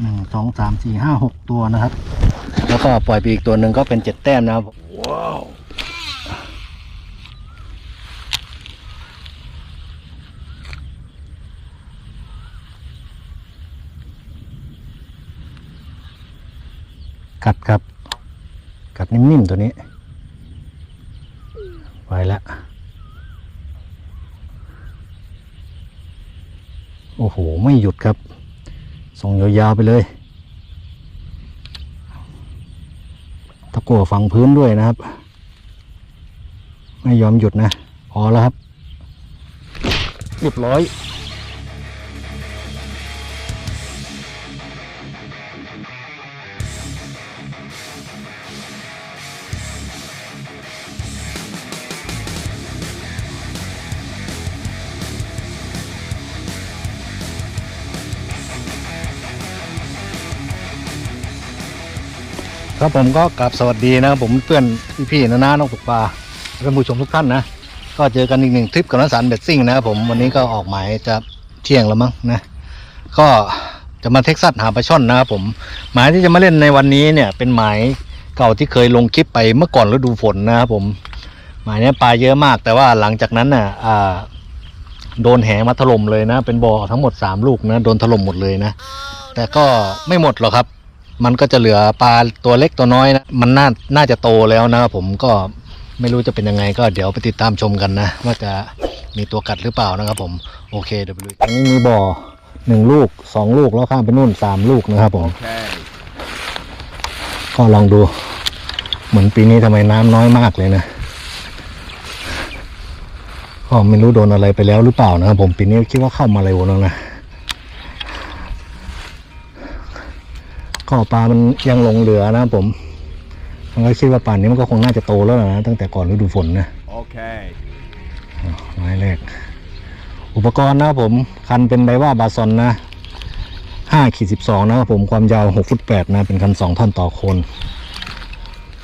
หนึ่งสองสามสี่ห้าหกตัวนะครับ แล้วก็ปล่อยไปอีกตัวหนึ่งก็เป็นเจ็ดแต้มนะครับว้าวกัดครับ กัดนิ่มๆตัวนี้ ไปแล้วโอ้โห ไม่หยุดครับ ส่งยาวๆไปเลยตะกั่วฝังพื้นด้วยนะครับ ไม่ยอมหยุดนะ พอแล้วครับ เรียบร้อย ครับผมก็กลับสวัสดีนะครับผมเพื่อนพี่ๆนะนะน้องตกปลาท่านผู้ชมทุกท่านนะ ก็เจอกันอีกหนึ่งทริปกับนักสารเบ็ดซิ่งนะครับผมวันนี้ก็ออกหมายจะเที่ยงแล้วมั้งนะก็จะมาเท็กซัสหาปลาช่อนนะครับผมหมายที่จะมาเล่นในวันนี้เนี่ยเป็นหมายเก่าที่เคยลงคลิปไปเมื่อก่อนฤดูฝนนะครับผมหมายนี้ปลาเยอะมาก แต่ว่าหลังจากนั้นน่ะอ่าโดนแหมาถล่มเลยนะ เป็นบ่อทั้งหมดสามลูกนะโดนถล่มหมดเลยนะ แต่ก็ไม่หมดหรอกครับ มันก็จะเหลือปลาตัวเล็กตัวน้อยนะมันน่าน่าจะโตแล้วนะครับผมก็ไม่รู้จะเป็นยังไง ก็เดี๋ยวไปติดตามชมกันนะ ว่าจะมีตัวกัดหรือเปล่านะครับผมโอเคเดี๋ยวไปดูอันนี้มีบ่อหนึ่งลูกสองลูกแล้วข้ามไปนู่นสามลูกนะครับผม Okay. ก็ลองดู เหมือนปีนี้ทำไมน้ำน้อยมากเลยนะก็ไม่รู้โดนอะไรไปแล้วหรือเปล่านะครับผมปีนี้คิดว่าเข้ามาเร็วแล้วนะ ก็ปลามันยังหลงเหลือนะครับผมมันก็คิดว่าป่านนี้มันก็คงน่าจะโตแล้วนะตั้งแต่ก่อนฤดูฝนนะ Okay. ไม้แรกอุปกรณ์นะครับผมคันเป็นไดว่าบาซอนนะห้าขีดสิบสองนะครับผมความยาวหกฟุตแปดนะเป็นคันสองท่อนต่อคน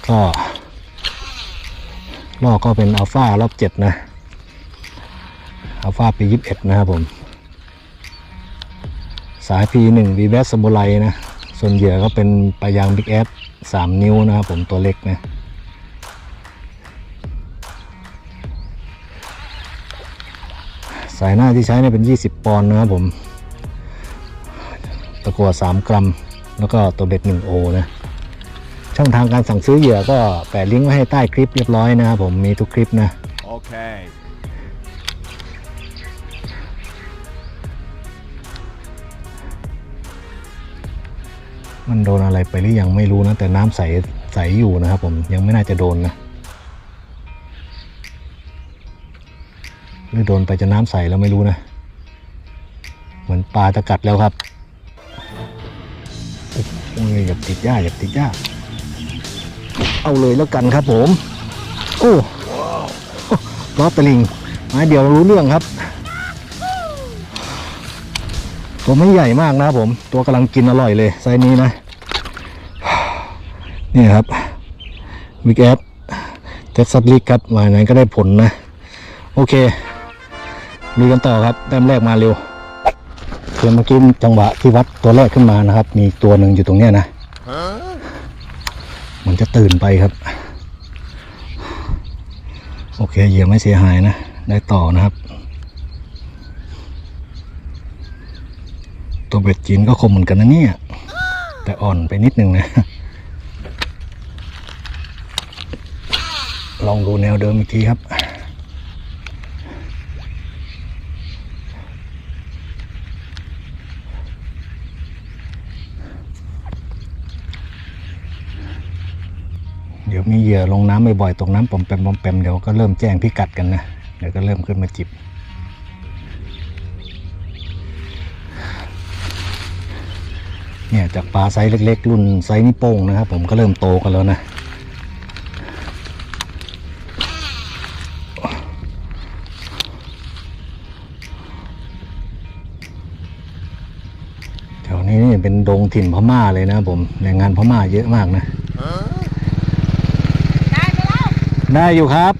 ก็ล่อก็เป็นอัลฟารอบเจ็ดนะอัลฟาปียี่สิบเอ็ดนะครับผม สายพีหนึ่งวีแบสสมุไรนะ ส่วนเหยื่อก็เป็นปลายางบิ๊กแอดสามนิ้วนะครับผมตัวเล็กนะสายหน้าที่ใช้เนี่ยเป็น 20 ปอนด์นะครับผม ตะกัว3 กรัม แล้วก็ตัวเบ็ด1โอนะ ช่องทางการสั่งซื้อเหยื่อก็แปะลิงก์ไว้ให้ใต้คลิปเรียบร้อยนะครับผมมีทุกคลิปนะ Okay. มันโดนอะไรไปหรือยังไม่รู้นะ แต่น้ำใสใสอยู่นะครับผมยังไม่น่าจะโดนนะหรือโดนไปจะน้ำใสแล้วไม่รู้นะ เหมือนปลาจะกัดแล้วครับโอ้ยอย่าติดหญ้าอย่าติดหญ้าเอาเลยแล้วกันครับผม โอ้ล้อตะลิงม้เดี๋ยวรู้เรื่องครับ ตัวไม่ใหญ่มากนะครับผม ตัวกำลังกินอร่อยเลยไซนี้นะ นี่ครับวิกแอดเท็กซัสลิกครับมาไหนก็ได้ผลนะ โอเคลุยกันต่อครับแต้มแรกมาเร็วเพียงเมื่อกี้จังหวะที่วัดตัวแรกขึ้นมานะครับ มีตัวหนึ่งอยู่ตรงเนี้ยนะมันจะตื่นไปครับ โอเคเหยื่อไม่เสียหายนะ ได้ต่อนะครับ ตัวเบ็ดจีนก็คมเหมือนกันนะเนี่ย แต่อ่อนไปนิดนึงนะ ลองดูแนวเดิมอีกทีครับ เดี๋ยวมีเหยื่อลงน้ำบ่อยๆตกน้ำปอมแปมปอมแปมเดี๋ยวก็เริ่มแจ้งพิกัดกันนะ เดี๋ยวก็เริ่มขึ้นมาจิบเนี่ยจากปลาไซส์เล็ก ๆ รุ่นไซส์นิ้วโป้งนะครับ ผมก็เริ่มโตกันแล้วนะ เป็นดงถิ่นพม่าเลยนะผมแรงงานพม่าเยอะมากนะ ได้ไปแล้ว ได้อยู่ครับ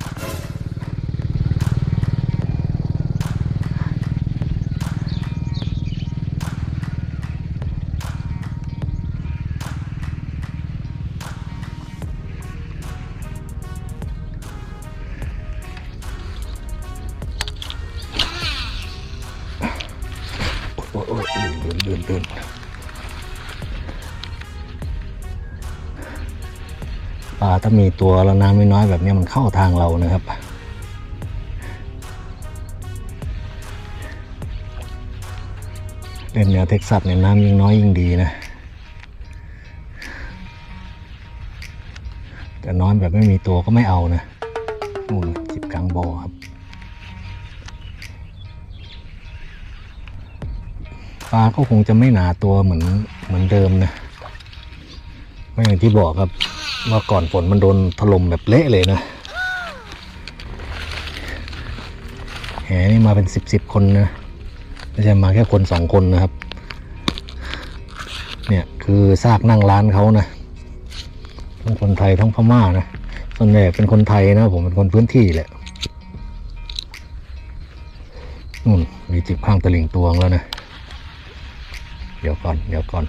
โอ้นตื่นตื่น ปลาถ้ามีตัวแล้วน้ำไม่น้อยแบบนี้มันเข้าทางเรานะครับ เล่นแนวเท็กซัสเนี่ยน้ำยิ่งน้อยยิ่งดีนะ แต่น้อยแบบไม่มีตัวก็ไม่เอานะนู่นจิบกลางบ่อครับปลาก็คงจะไม่หนาตัวเหมือนเหมือนเดิมนะไม่อย่างที่บอกครับ ว่าก่อนฝนมันโดนถล่มแบบเละเลยนะแหนี่มาเป็นสิบสิบคนนะไม่ใช่มาแค่คนสองคนนะครับ เนี่ยคือซากนั่งร้านเขานะทั้งคนไทยทั้งพม่านะส่วนใหญ่เป็นคนไทยนะผมเป็นคนพื้นที่แหละนู่นมีจิบข้างตะลิ่งตวงแล้วนะ เดี๋ยวก่อน เดี๋ยวก่อน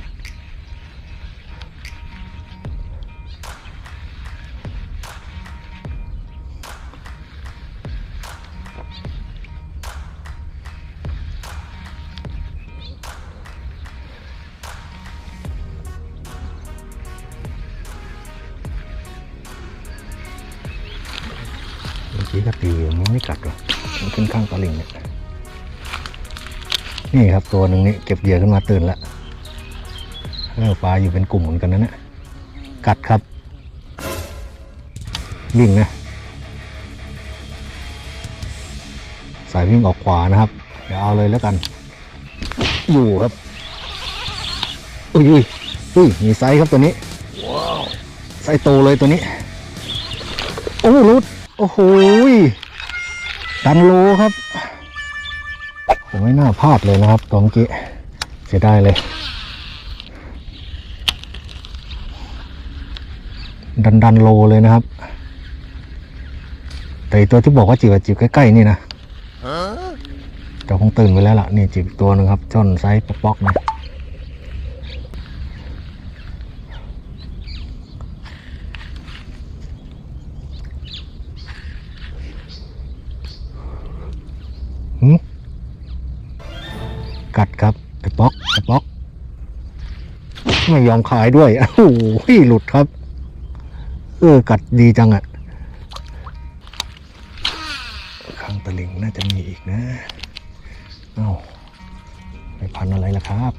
เมื่อกี้ก็ตีมันไม่กัดหรอกมันขึ้นข้างตลิ่งเนี่ยนี่ครับตัวหนึ่งนี่เก็บเหยื่อขึ้นมาตื่นล้วเออปลาอยู่เป็นกลุ่มเหมือนกันนะเนี่ยกัดครับวิ่งนะ สายวิ่งออกขวานะครับ เดี๋ยวเอาเลยแล้วกัน อยู่ครับอุ้ยอุ้ยอุ้ยมีไซส์ครับตัวนี้ว้าวไซส์โตเลยตัวนี้ โอ้รุด โอ้โหยดันโลครับผมไม่น่าพลาดเลยนะครับตอนเมื่อกี้เสียดายเลย ดันดันโลเลยนะครับ แต่อีกตัวที่บอกว่าจีบอะจีบใกล้ๆนี่นะแต่คงตื่นไปแล้วล่ะนี่จีบอีกตัวหนึงครับจ้อนไซส์ป๊อกๆนะ ป๊อกไอ้ป๊อก ไม่ยอมขายด้วยโอ้โหหลุดครับ เออกัดดีจังอะข้างตะลิงน่าจะมีอีกนะ เอ้าไปพันอะไรล่ะครับ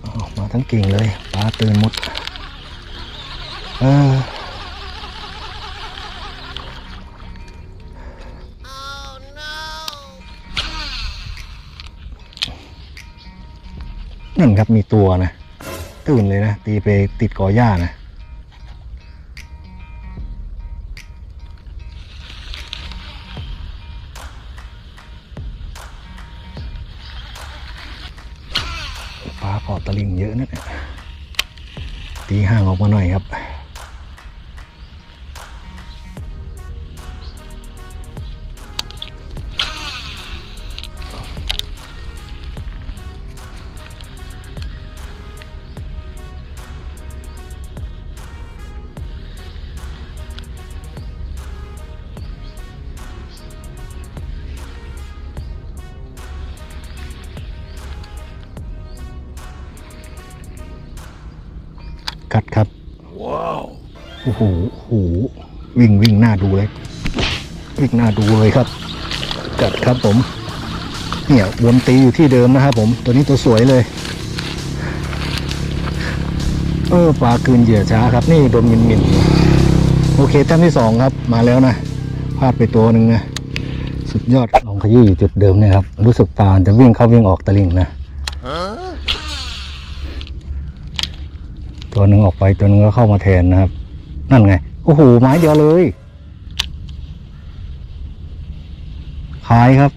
เอามาทั้งกิ่งเลยปลาตื่นหมด เออ ครับมีตัวนะตื่นเลยนะ ตีไปติดกอหญ้านะปลาเกาะตะลิงเยอะนะตีห่างออกมาหน่อยครับ โอ้โหโอ้โหวิ่งวิ่งหน้าดูเลย วิ่งหน้าดูเลยครับ กัดครับผม เนี่ยวนตีอยู่ที่เดิมนะครับผม ตัวนี้ตัวสวยเลย เออปลาคืนเหยื่อช้าครับ นี่โดนมินมินโอเคแต้มที่สองครับ มาแล้วนะพลาดไปตัวหนึ่งนะสุดยอดลองขยี้อยู่จุดเดิมเนี่ยครับ รู้สึกปลาจะวิ่งเข้าวิ่งออกตะลิ่งนะตัวหนึ่งออกไปตัวหนึ่งก็เข้ามาแทนนะครับ นั่นไง โอ้โห ไม้เดียวเลย ขายครับ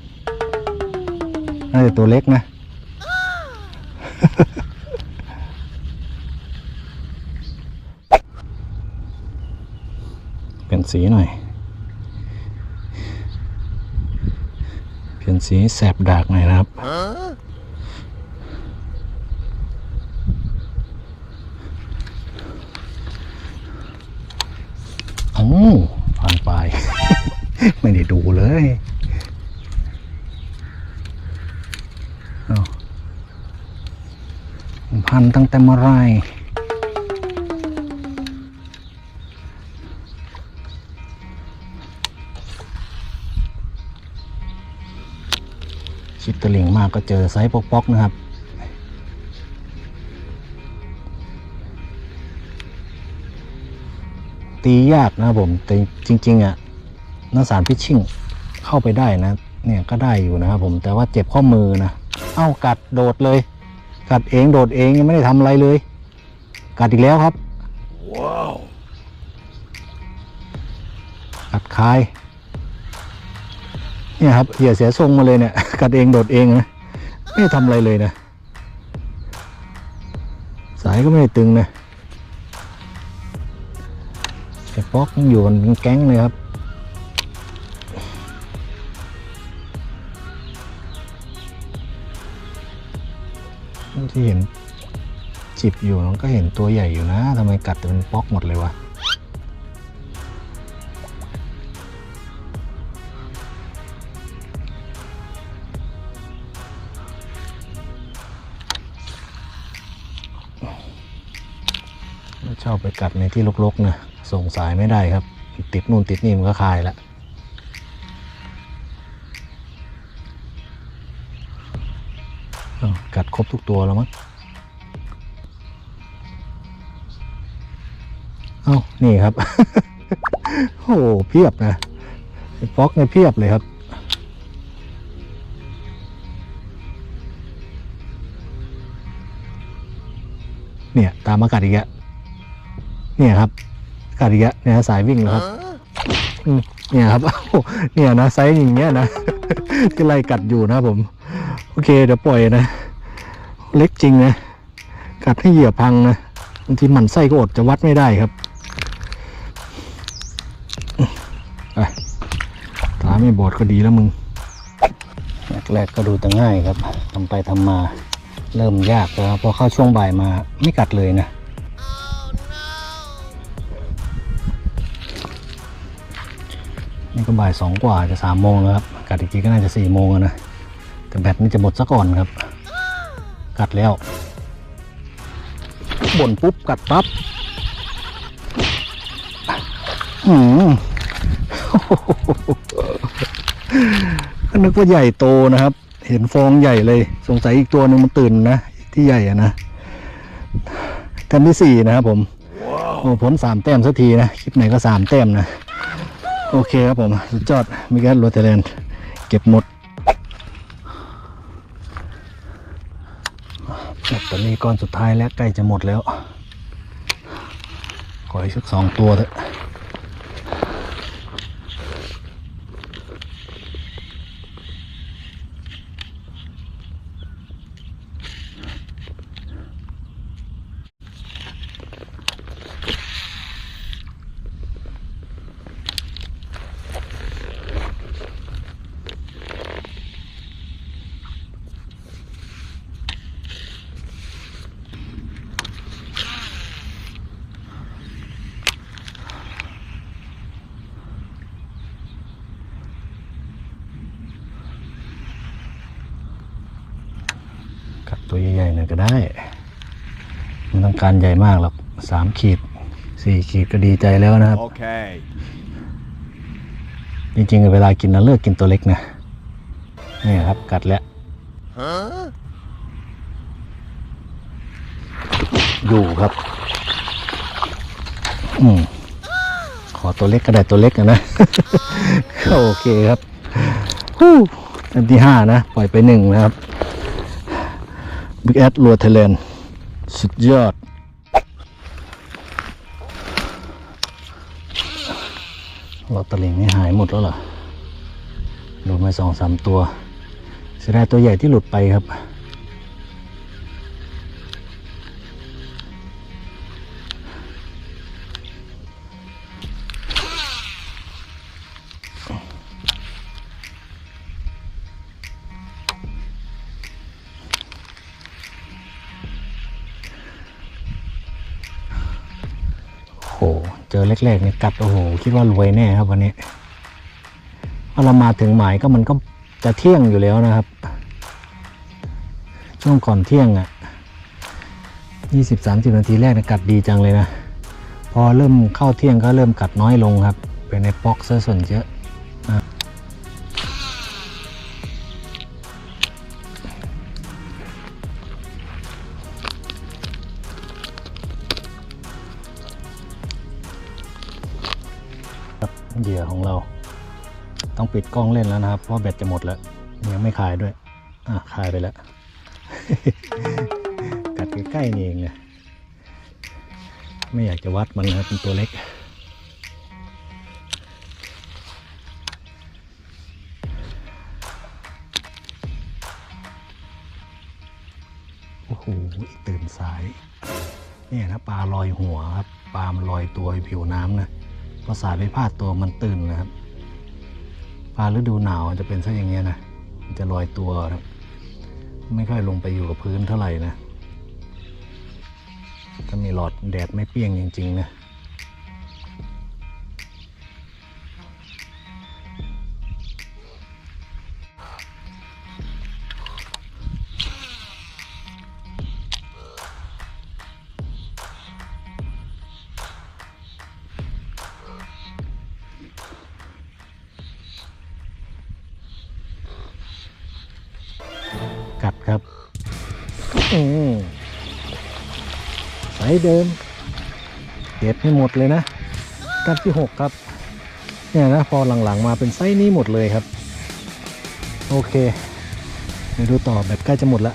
น่าจะตัวเล็กนะ เปลี่ยนสีหน่อย เปลี่ยนสีแสบดากหน่อยนะครับ โอ้ผ่านไป ไม่ได้ดูเลยพันตั้งแต่เมื่อไรชิดตะลิงมากก็เจอไซส์ป๊อกๆนะครับตียากนะผมแต่จริง ๆอะ นักสารพิชชิ่งเข้าไปได้นะ เนี่ยก็ได้อยู่นะครับผมแต่ว่าเจ็บข้อมือนะ เอ้ากัดโดดเลย กัดเองโดดเองยังไม่ได้ทำอะไรเลย กัดอีกแล้วครับ ว้าว กัดคาย เนี่ยครับเหยียเสียทรงมาเลยเนี่ย กัดเองโดดเองนะไม่ได้ทำอะไรเลยนะ สายก็ไม่ได้ตึงนะไอ้ป๊อกยังอยู่กันเป็นแก๊งเลยครับ ที่เห็นจิบอยู่มันก็เห็นตัวใหญ่อยู่นะทำไมกัดแต่เป็นป๊อกหมดเลยวะชอบไปกัดในที่รกๆนะส่งสายไม่ได้ครับ ติดนู่นติดนี่มันก็คายแล้ว รบทุกตัวแล้วมั้งเอ้านี่ครับ โอ้โหเพียบนะไอ้ฟอกในยเพียบเลยครับ เนี่ย ตามมากัดอีกแล้วเนี่ยครับกัดอีกแล้วเนี่ยสายวิ่งแล้วครับเนี่ยครับโอ้เนี่ยนะไซส์อย่างเงี้ยนะก็ไล่กัดอยู่นะผม โอเค เดี๋ยวปล่อยนะ เล็กจริงนะกัดให้เหยื่อพังนะบางทีหมันไส้ก็อดจะวัดไม่ได้ครับไปตาไม่บอดก็ดีแล้วมึงแรกๆก็ดูแต่ง่ายครับทำไปทำมาเริ่มยากแล้วพอเข้าช่วงบ่ายมาไม่กัดเลยนะนี่ก็บ่ายสองกว่าจะสามโมงแล้วครับกัดอีกทีก็น่าจะสี่โมงนะแต่แบตนี่จะหมดซะก่อนครับ กัดแล้ว บ่นปุ๊บกัดปั๊บอืมก็นึกว่าใหญ่โตนะครับ เห็นฟองใหญ่เลย สงสัยอีกตัวหนึ่งมันตื่นนะที่ใหญ่อะนะแต้มที่สี่นะครับผม โอ้พ้นสามแต้มสักทีนะ คลิปไหนก็สามแต้มนะ โอเคครับผม สุดยอดมิเกลโรเทเลนเก็บหมดแบ ตเตอรี่ก้อนสุดท้ายแล้วใกล้จะหมดแล้ว ขออีกสักสองตัวเถอะ ตัวใหญ่ๆหน่อยก็ได้ไมันต้องการใหญ่มากหรอกสามขีดสี่ขีดก็ดีใจแล้วนะครับ Okay. จริงๆ เวลากินนะเลือกกินตัวเล็กนะนี่ครับกัดแล้ว Huh? อยู่ครับ อืมขอตัวเล็กก็ได้ตัวเล็กอะนะ โอเคครับฮู้อันที่ห้านะ ปล่อยไปหนึ่งนะครับ บิ๊กแอดรัวเทเลนสุดยอด เราตอรี่นี่หายหมดแล้วเหรอหลุดมาสองสามตัวเสียดายตัวใหญ่ที่หลุดไปครับ เจอแรกๆเนี่ยกัดโอ้โหคิดว่ารวยแน่ครับวันนี้พอเรามาถึงหมายก็มันก็จะเที่ยงอยู่แล้วนะครับ ช่วงก่อนเที่ยงอะ่ะยี่สิบสามสิบนาทีแรกเนยกัดดีจังเลยนะ พอเริ่มเข้าเที่ยงก็เริ่มกัดน้อยลงครับ เป็นในป๊อกซะส่วนเยอะ ปิดกล้องเล่นแล้วนะครับ เพราะแบตจะหมดแล้ว ยังไม่คายด้วย อะคายไปแล้ว กัดใกล้ๆนี่เองเนี่ยไม่อยากจะวัดมันนะครับเป็นตัวเล็กโอ้โหตื่นสายเนี่ยนะปลาลอยหัวครับปลามันลอยตัวผิวน้ำนะพอสายไปพาดตัวมันตื่นนะครับ ปลาฤดูหนาวจะเป็นซะอย่างเงี้ยนะจะลอยตัวครับไม่ค่อยลงไปอยู่กับพื้นเท่าไหร่นะถ้ามีหลอดแดดไม่เปี้ยงจริงๆนะ สายเดิม เก็บให้หมดเลยนะกัดที่หกครับ เนี่ยนะพอหลังๆมาเป็นไส้นี้หมดเลยครับ โอเคเดี๋ยวดูต่อแบบใกล้จะหมดละ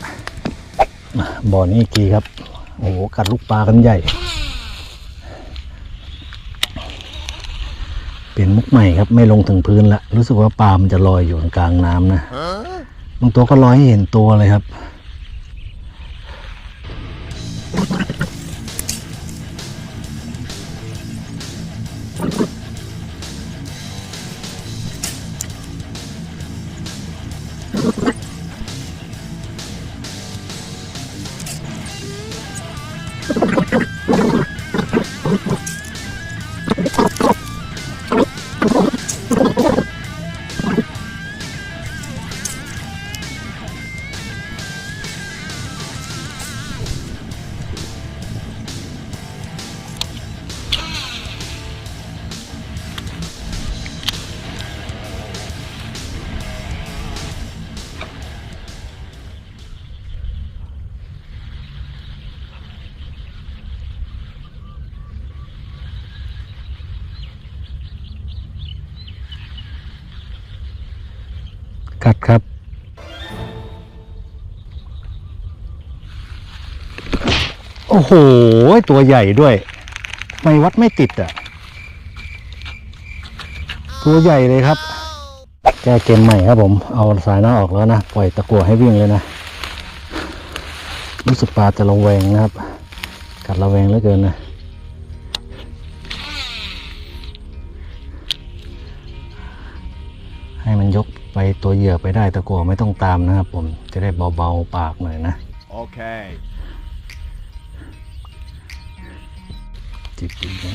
บ่อนี้อีกทีครับ โอ้โหกัดลูกปลากันใหญ่ เปลี่ยนมุกใหม่ครับ ไม่ลงถึงพื้นละรู้สึกว่าปลามันจะลอยอยู่กลางน้ำนะบางตัวก็ลอยให้เห็นตัวเลยครับ กัดครับ โอ้โห ตัวใหญ่ด้วยไม่วัดไม่ติดอะ ตัวใหญ่เลยครับ แก้เกมใหม่ครับผม เอาสายหน้าออกแล้วนะ ปล่อยตะกั่วให้วิ่งเลยนะ รู้สึกปลาจะระแวงนะครับ กัดระแวงเหลือเกินนะให้มันยก ไปตัวเหยื่อไปได้ตะกั่วไม่ต้องตามนะครับผมจะได้เบาๆปากหน่อยนะ Okay. จิบจิบไว้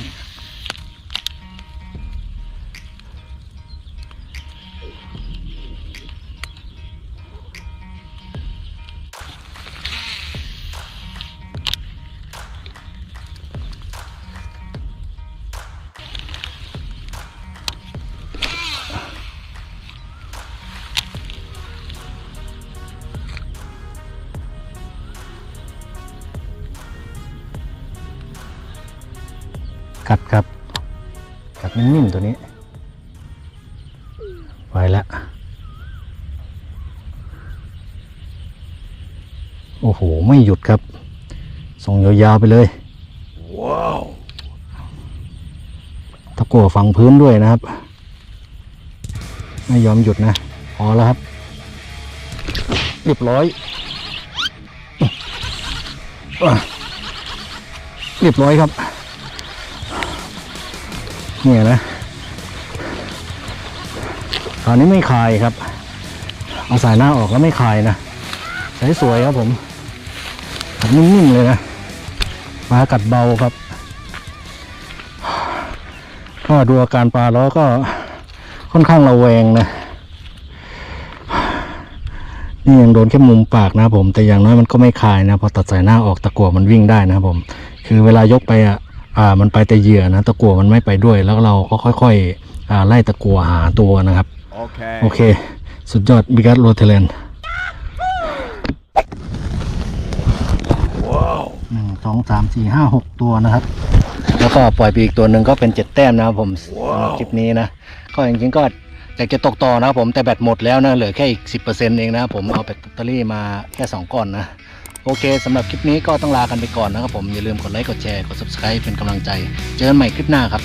นิ่มๆตัวนี้ ไปแล้วโอ้โห ไม่หยุดครับส่งยาวๆไปเลย ว้าวตะกั่วฝังพื้นด้วยนะครับ ไม่ยอมหยุดนะพอแล้วครับ เรียบร้อยอะเรียบร้อยครับ เนี่ยนะตอนนี้ไม่คายครับ เอาสายหน้าออกแล้วไม่คายนะใช้สวยครับผมนิ่มๆเลยนะมากัดเบาครับก็ดูอาการปลาล้วก็ค่อนข้างระแวงนะนี่ยังโดนแค่มุมปากนะผม แต่อย่างน้อยมันก็ไม่คายนะพอตัดสายหน้าออกตะกั่วมันวิ่งได้นะครับผม คือเวลายกไปอะ อ่ามันไปแต่เหยื่อนะตะกั่วมันไม่ไปด้วย แล้วเราก็ค่อยๆอ่าไล่ตะกั่วหาตัวนะครับ Okay. โอเค สุดยอดบิกัสโรเทเลนหนึ่งสองสามสี่ห้าหกตัวนะครับ แล้วก็ปล่อยไปอีกตัวหนึ่งก็เป็นเจ็ดแต้มนะครับผมสำหรับคลิปนี้นะ ก็จริงๆก็อยากจะตกต่อนะครับผมแต่แบตหมดแล้วนะเหลือแค่อีกสิบเปอร์เซ็นต์เองนะครับผมเอาแบตเตอรี่มาแค่สองก้อนนะ โอเคสำหรับคลิปนี้ก็ต้องลากันไปก่อนนะครับผมอย่าลืมกดไลค์กดแชร์กด subscribe เป็นกำลังใจ เจอกันใหม่คลิปหน้าครับ